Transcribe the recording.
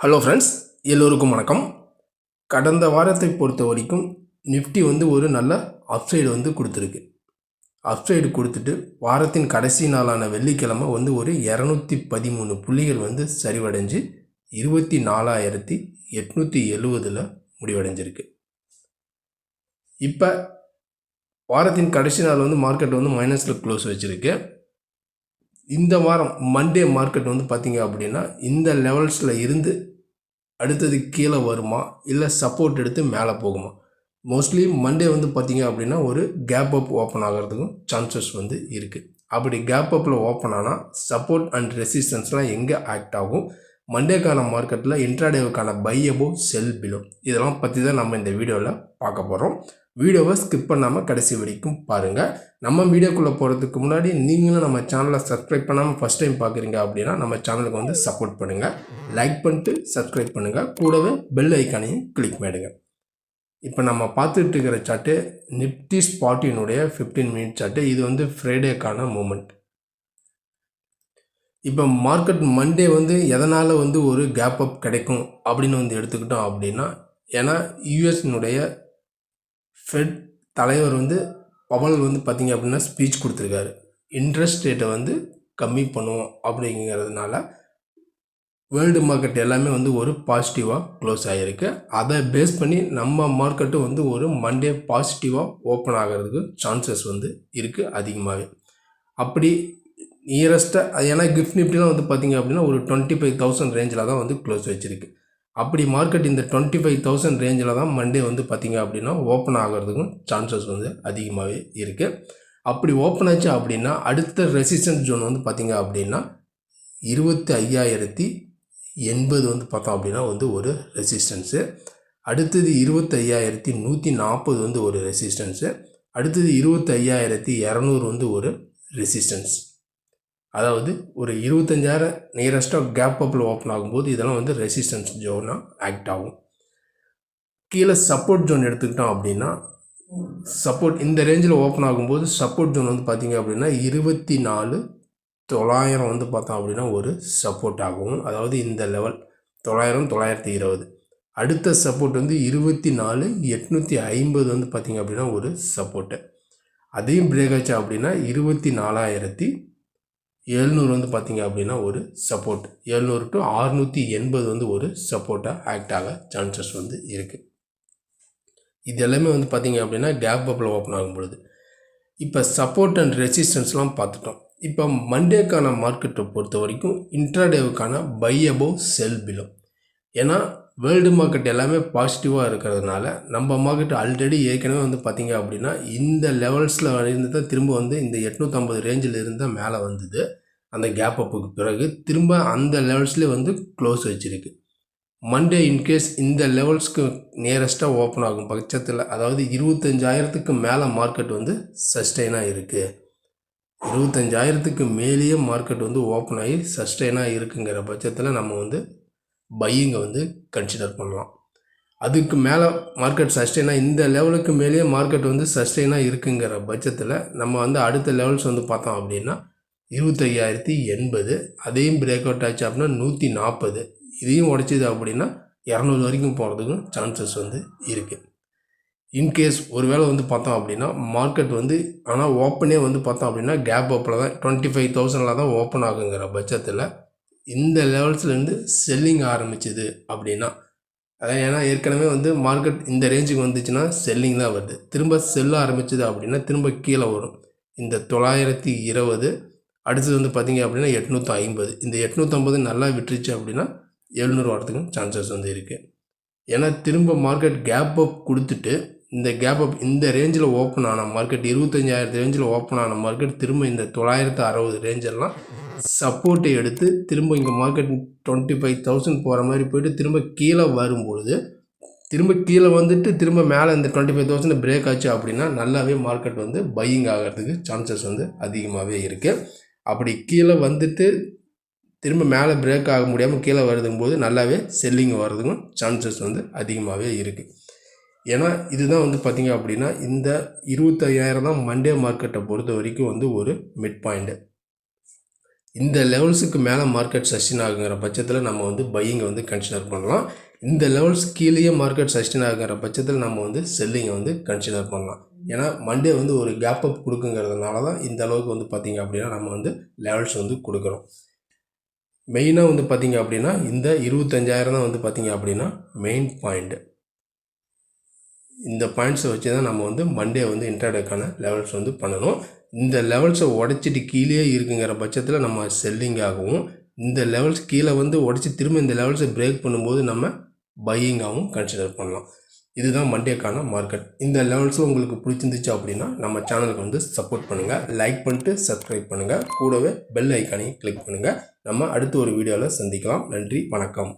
Hello friends எல்லோருக்கும் வணக்கம். கடந்த வாரத்தை பொறுத்த வரைக்கும் நிஃப்டி வந்து ஒரு நல்ல அப்சைடு வந்து கொடுத்துருக்கு. அப்சைடு கொடுத்துட்டு வாரத்தின் கடைசி நாளான வெள்ளிக்கிழமை வந்து ஒரு இரநூத்தி பதிமூணு புள்ளிகள் வந்து சரிவடைஞ்சு இருபத்தி நாலாயிரத்தி எட்நூற்றி எழுவதில் முடிவடைஞ்சிருக்கு. இப்போ வாரத்தின் கடைசி நாள் வந்து மார்க்கெட் வந்து மைனஸில் க்ளோஸ் வச்சுருக்கு. இந்த வாரம் மண்டே மார்க்கெட் வந்து பார்த்தீங்க அப்படின்னா இந்த லெவல்ஸில் இருந்து அடுத்தது கீழே வருமா? இல்லை சப்போர்ட் எடுத்து மேலே போகுமா? மோஸ்ட்லி மண்டே வந்து பார்த்தீங்க அப்படின்னா ஒரு கேப் அப் ஓப்பன் ஆகிறதுக்கும் சான்சஸ் வந்து இருக்குது அப்படி கேப் அப்பில் ஓப்பன் ஆனால் சப்போர்ட் அண்ட் ரெசிஸ்டன்ஸ்லாம் எங்கே ஆக்ட் ஆகும்? மண்டேக்கான மார்க்கெட்டில் இன்ட்ராடேவுக்கான பை அபோவ் செல் பிலோ இதெல்லாம் பற்றி தான் நம்ம இந்த வீடியோவில் பார்க்க போகிறோம் வீடியோவை ஸ்கிப் பண்ணாமல் கடைசி வரைக்கும் பாருங்கள் நம்ம வீடியோக்குள்ளே போகிறதுக்கு முன்னாடி நீங்களும் நம்ம சேனலை சப்ஸ்கிரைப் பண்ணாமல் ஃபஸ்ட் டைம் பார்க்குறீங்க அப்படின்னா நம்ம சேனலுக்கு வந்து சப்போர்ட் பண்ணுங்கள் லைக் பண்ணிட்டு சப்ஸ்கிரைப் பண்ணுங்கள் கூடவே பெல் ஐக்கானையும் கிளிக் பண்ணிடுங்க. இப்போ நம்ம பார்த்துட்டு இருக்கிற சார்ட்டு நிப்டி ஸ்பாட்டினுடைய ஃபிஃப்டீன் மினிட் சார்ட்டு இது வந்து ஃப்ரைடேக்கான மூமெண்ட் இப்போ மார்க்கெட் மண்டே வந்து எதனால் வந்து ஒரு கேப் அப் கிடைக்கும் அப்படின்னு வந்து எடுத்துக்கிட்டோம் அப்படின்னா ஏன்னா யூஎஸ்னுடைய ஃபெட் தலைவர் வந்து பவல் வந்து பார்த்திங்க அப்படின்னா ஸ்பீச் கொடுத்துருக்காரு. இன்ட்ரெஸ்ட் ரேட்டை வந்து கம்மி பண்ணுவோம் அப்படிங்கிறதுனால வேர்ல்டு மார்க்கெட் எல்லாமே வந்து ஒரு பாசிட்டிவாக க்ளோஸ் ஆகிருக்கு அதை பேஸ் பண்ணி நம்ம மார்க்கெட்டும் வந்து ஒரு மண்டே பாசிட்டிவாக ஓப்பன் ஆகிறதுக்கு சான்சஸ் வந்து இருக்குது அதிகமாகவே அப்படி நியரஸ்ட்டாக ஏன்னா கிஃப்ட் நிஃப்டிலாம் வந்து பார்த்திங்க அப்படின்னா ஒரு டுவெண்ட்டி ஃபைவ் தௌசண்ட் ரேஞ்சில் தான் வந்து க்ளோஸ் வச்சுருக்கு. அப்படி மார்க்கெட் இந்த டுவெண்ட்டி ஃபைவ் தௌசண்ட் ரேஞ்சில் தான் மண்டே வந்து பார்த்திங்க அப்படின்னா ஓப்பன் ஆகிறதுக்கும் சான்சஸ் வந்து அதிகமாகவே இருக்குது அப்படி ஓப்பன் ஆச்சு அப்படின்னா அடுத்த ரெசிஸ்டன்ஸ் ஜோன் வந்து பார்த்திங்க அப்படின்னா இருபத்தி ஐயாயிரத்தி எண்பது வந்து பார்த்தோம் அப்படின்னா வந்து ஒரு ரெசிஸ்டன்ஸு அடுத்தது இருபத்தி ஐயாயிரத்தி நூற்றி நாற்பது வந்து ஒரு ரெசிஸ்டன்ஸு அடுத்தது இருபத்தி ஐயாயிரத்தி இரநூறு வந்து ஒரு ரெசிஸ்டன்ஸ் அதாவது ஒரு இருபத்தஞ்சாயிரம் நியரஸ்ட்டாக கேப் அப்பில் ஓப்பன் ஆகும்போது இதெல்லாம் வந்து ரெசிஸ்டன்ஸ் ஜோனாக ஆக்ட் ஆகும். கீழே சப்போர்ட் ஜோன் எடுத்துக்கிட்டோம் அப்படின்னா சப்போர்ட் இந்த ரேஞ்சில் ஓப்பன் ஆகும்போது சப்போர்ட் ஜோன் வந்து பார்த்திங்க அப்படின்னா இருபத்தி நாலு தொள்ளாயிரம் வந்து பார்த்தோம் அப்படின்னா ஒரு சப்போர்ட் ஆகும். அதாவது இந்த லெவல் தொள்ளாயிரம் தொள்ளாயிரத்தி இருபது. அடுத்த சப்போர்ட் வந்து இருபத்தி நாலு எட்நூற்றி ஐம்பது வந்து பார்த்திங்க அப்படின்னா ஒரு சப்போர்ட்டு அதையும் பிரேக் ஆச்சு அப்படின்னா இருபத்தி நாலாயிரத்தி எழுநூறு வந்து பார்த்திங்க அப்படின்னா ஒரு சப்போர்ட் எழுநூறு டு அறுநூற்றி எண்பது வந்து ஒரு சப்போர்ட்டாக ஆக்ட் ஆக சான்சஸ் வந்து இருக்குது இது எல்லாமே வந்து பார்த்திங்க அப்படின்னா கேப் பப்பில் ஓப்பன் ஆகும் பொழுது. இப்போ சப்போர்ட் அண்ட் ரெசிஸ்டன்ஸ்லாம் பார்த்துட்டோம். இப்போ மண்டேக்கான மார்க்கெட்டை பொறுத்த வரைக்கும் இன்ட்ராடேவுக்கான பை அபோவ் செல் பிலோ ஏன்னா வேர்ல்டு மார்க்கெட் எல்லாமே பாசிட்டிவாக இருக்கிறதுனால நம்ம மார்க்கெட் ஆல்ரெடி ஏற்கனவே வந்து பார்த்திங்க அப்படின்னா இந்த லெவல்ஸில் இருந்து தான் திரும்ப வந்து இந்த எட்நூற்றம்பது ரேஞ்சில் இருந்து தான் மேலே வந்தது. அந்த கேப் அப்புக்கு பிறகு திரும்ப அந்த லெவல்ஸ்லேயே வந்து க்ளோஸ் வச்சுருக்கு. மண்டே இன்கேஸ் இந்த லெவல்ஸ்க்கு நியரஸ்ட்டாக ஓப்பன் ஆகும் பட்சத்தில் அதாவது இருபத்தஞ்சாயிரத்துக்கு மேலே மார்க்கெட் வந்து சஸ்டெயினாக இருக்குது இருபத்தஞ்சாயிரத்துக்கு மேலேயே மார்க்கெட் வந்து ஓப்பன் ஆகி சஸ்டெயினாக இருக்குங்கிற பட்சத்தில் நம்ம வந்து பையிங்கை வந்து கன்சிடர் பண்ணலாம். அதுக்கு மேலே மார்க்கெட் சஸ்டெயினாக இந்த லெவலுக்கு மேலேயே மார்க்கெட் வந்து சஸ்டெயினாக இருக்குங்கிற பட்சத்தில் நம்ம வந்து அடுத்த லெவல்ஸ் வந்து பார்த்தோம் அப்படின்னா இருபத்தையாயிரத்தி எண்பது அதையும் பிரேக் அவுட் ஆச்சு அப்படின்னா நூற்றி நாற்பது இதையும் உடச்சிது அப்படின்னா இரநூறு வரைக்கும் போகிறதுக்கும் சான்சஸ் வந்து இருக்குது இன்கேஸ் ஒருவேளை வந்து பார்த்தோம் அப்படின்னா மார்க்கெட் வந்து ஆனால் ஓப்பனே வந்து பார்த்தோம் அப்படின்னா கேப் அப்பில் தான் டுவெண்ட்டி ஃபைவ் தௌசண்டில் தான் ஓப்பன் ஆகுங்கிற பட்சத்தில் இந்த லெவல்ஸ்லேருந்து செல்லிங் ஆரம்பிச்சது அப்படின்னா. அதான் ஏன்னா ஏற்கனவே வந்து மார்க்கெட் இந்த ரேஞ்சுக்கு வந்துச்சுன்னா செல்லிங் தான் வருது. திரும்ப செல்ல ஆரம்பிச்சது அப்படின்னா திரும்ப கீழே வரும். இந்த தொள்ளாயிரத்தி இருபது அடுத்தது வந்து பார்த்திங்க அப்படின்னா எட்நூற்றி ஐம்பது. இந்த எட்நூற்றம்பது நல்லா விட்டுருச்சு அப்படின்னா எழுநூறு வரத்துக்கும் சான்சஸ் வந்து இருக்குது ஏன்னா திரும்ப மார்க்கெட் கேப் அப் கொடுத்துட்டு இந்த கேப் அப் இந்த ரேஞ்சில் ஓப்பன் ஆன மார்க்கெட் இருபத்தஞ்சாயிரத்து ரேஞ்சில் ஓப்பன் ஆன மார்க்கெட் திரும்ப இந்த தொள்ளாயிரத்து அறுபது ரேஞ்செல்லாம் சப்போர்ட்டை எடுத்து திரும்ப இங்கே மார்க்கெட் டுவெண்ட்டி ஃபைவ் தௌசண்ட் போகிற மாதிரி போயிட்டு திரும்ப கீழே வரும்பொழுது திரும்ப கீழே வந்துட்டு திரும்ப மேலே இந்த டுவெண்ட்டி ஃபைவ் தௌசண்ட் பிரேக் ஆச்சு அப்படின்னா நல்லாவே மார்க்கெட் வந்து பையிங் ஆகிறதுக்கு சான்சஸ் வந்து அதிகமாகவே இருக்குது அப்படி கீழே வந்துட்டு திரும்ப மேலே பிரேக் ஆக முடியாமல் கீழே வருதுங்கும்போது நல்லாவே செல்லிங் வர்றதுக்கும் சான்சஸ் வந்து அதிகமாகவே இருக்குது ஏன்னா இதுதான் வந்து பார்த்திங்க அப்படின்னா இந்த இருபத்தையாயிரம் தான் மண்டே மார்க்கெட்டை பொறுத்த வரைக்கும் வந்து ஒரு மிட் பாயிண்ட்டு இந்த லெவல்ஸுக்கு மேலே மார்க்கெட் சஸ்டின் ஆகுங்கிற பட்சத்தில் நம்ம வந்து பையிங்கை வந்து கன்சிடர் பண்ணலாம். இந்த லெவல்ஸ் கீழேயே மார்க்கெட் சஸ்டின் ஆகுங்கிற பட்சத்தில் நம்ம வந்து செல்லிங்கை வந்து கன்சிடர் பண்ணலாம். ஏன்னா மண்டே வந்து ஒரு கேப் அப் கொடுக்குங்கிறதுனால தான் இந்த அளவுக்கு வந்து பார்த்திங்க அப்படின்னா நம்ம வந்து லெவல்ஸ் வந்து கொடுக்குறோம். மெயினாக வந்து பார்த்திங்க அப்படின்னா இந்த இருபத்தஞ்சாயிரம் தான் வந்து பார்த்திங்க அப்படின்னா மெயின் பாயிண்ட்டு இந்த பாயிண்ட்ஸை வச்சு தான் நம்ம வந்து மண்டே வந்து இன்டர்டேக்கான லெவல்ஸ் வந்து பண்ணணும். இந்த லெவல்ஸை உடச்சிட்டு கீழே இருக்குங்கிற பட்சத்தில் நம்ம செல்லிங் ஆகவும் இந்த லெவல்ஸ் கீழே வந்து உடச்சி திரும்ப இந்த லெவல்ஸை பிரேக் பண்ணும்போது நம்ம பையிங்காகவும் கன்சிடர் பண்ணலாம். இதுதான் மண்டேக்கான மார்க்கெட் இந்த லெவல்ஸும் உங்களுக்கு பிடிச்சிருந்துச்சு அப்படின்னா நம்ம சேனலுக்கு வந்து சப்போர்ட் பண்ணுங்கள் லைக் பண்ணிட்டு சப்ஸ்கிரைப் பண்ணுங்கள் கூடவே பெல் ஐக்கானையும் கிளிக் பண்ணுங்கள் நம்ம அடுத்த ஒரு வீடியோவில் சந்திக்கலாம். நன்றி வணக்கம்.